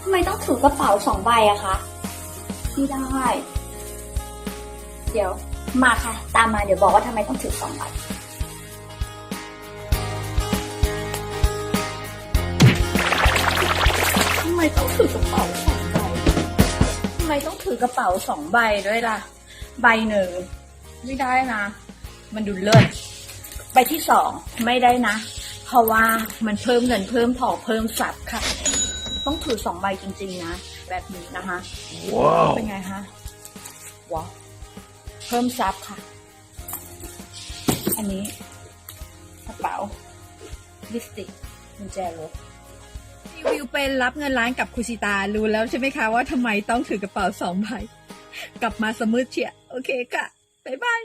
ทำไมต้องถือกระเป๋าสองใบอะคะไม่ได้ เดี๋ยวมาค่ะ ตามมาเดี๋ยวบอกว่าทำไมต้องถือสองใบทำไมต้องถือกระเป๋าสองใบทำไมต้องถือกระเป๋าสองใบด้วยล่ะ ใบหนึ่งไม่ได้นะ มันดูเลิศใบที่สองไม่ได้นะ เพราะว่ามันเพิ่มเงินเพิ่มทองเพิ่มทรัพย์ค่ะ ต้องถือสองใบจริงๆนะ แบบนี้นะคะ Wow. เป็นไงคะว้าวเพิ่มทรัพย์ค่ะ อันนี้กระเป๋าลิปสติกกุญแจรถรีวิวเป็นรับเงินล้านกับคุชิตารู้แล้วใช่ไหมคะว่าทำไมต้องถือกระเป๋าสองใบกลับมาสมืดเชียโอเคค่ะ บ๊ายบาย